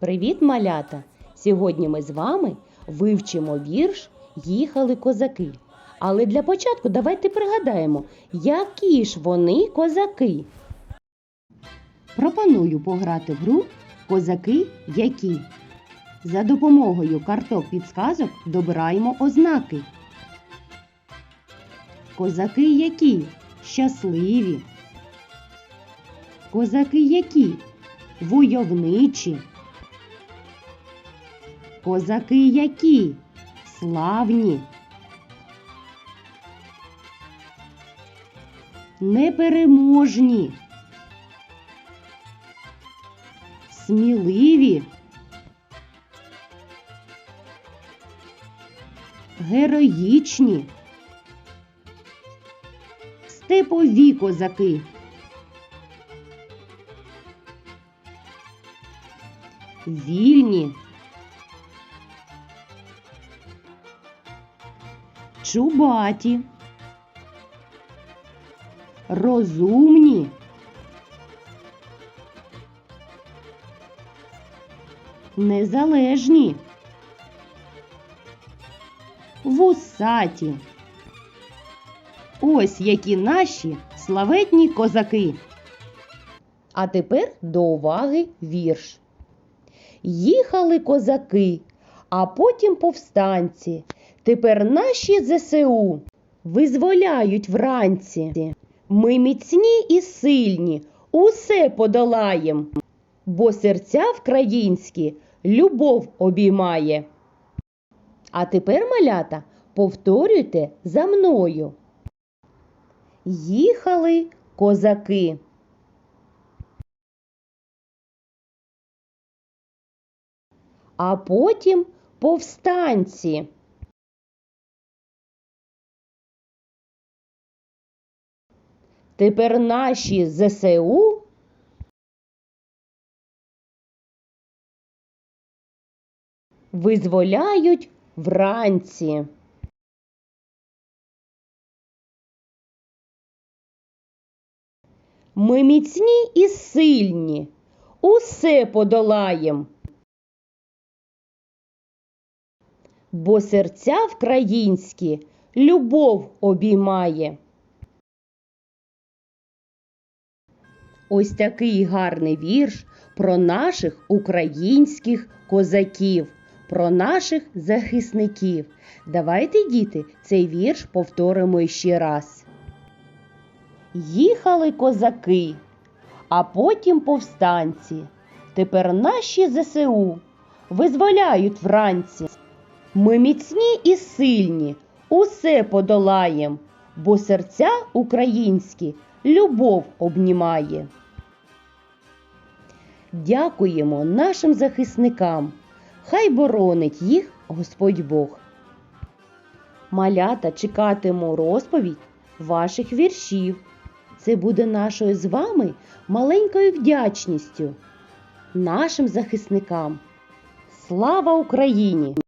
Привіт, малята! Сьогодні ми з вами вивчимо вірш Їхали козаки. Але для початку давайте пригадаємо, які ж вони козаки. Пропоную пограти в гру Козаки які. За допомогою карток підсказок добираємо ознаки. Козаки які щасливі. Козаки які войовничі. Козаки які славні. Непереможні. Сміливі. Героїчні. Степові козаки. Вільні. Чубаті. Розумні. Незалежні. Вусаті. Ось які наші славетні козаки. А тепер до уваги вірш. Їхали козаки, а потім повстанці. Тепер наші ЗСУ визволяють вранці. Ми міцні і сильні, усе подолаєм, бо серця вкраїнські любов обіймає. А тепер, малята, повторюйте за мною. Їхали козаки. А потім повстанці. Тепер наші ЗСУ визволяють вранці. Ми міцні і сильні, усе подолаєм. Бо серця вкраїнські любов обіймає. Ось такий гарний вірш про наших українських козаків, про наших захисників. Давайте, діти, цей вірш повторимо ще раз. Їхали козаки, а потім повстанці. Тепер наші ЗСУ визволяють вранці. Ми міцні і сильні, усе подолаєм, бо серця українські любов обнімає. Дякуємо нашим захисникам. Хай боронить їх Господь Бог. Малята чекатиму розповідь ваших віршів. Це буде нашою з вами маленькою вдячністю нашим захисникам. Слава Україні!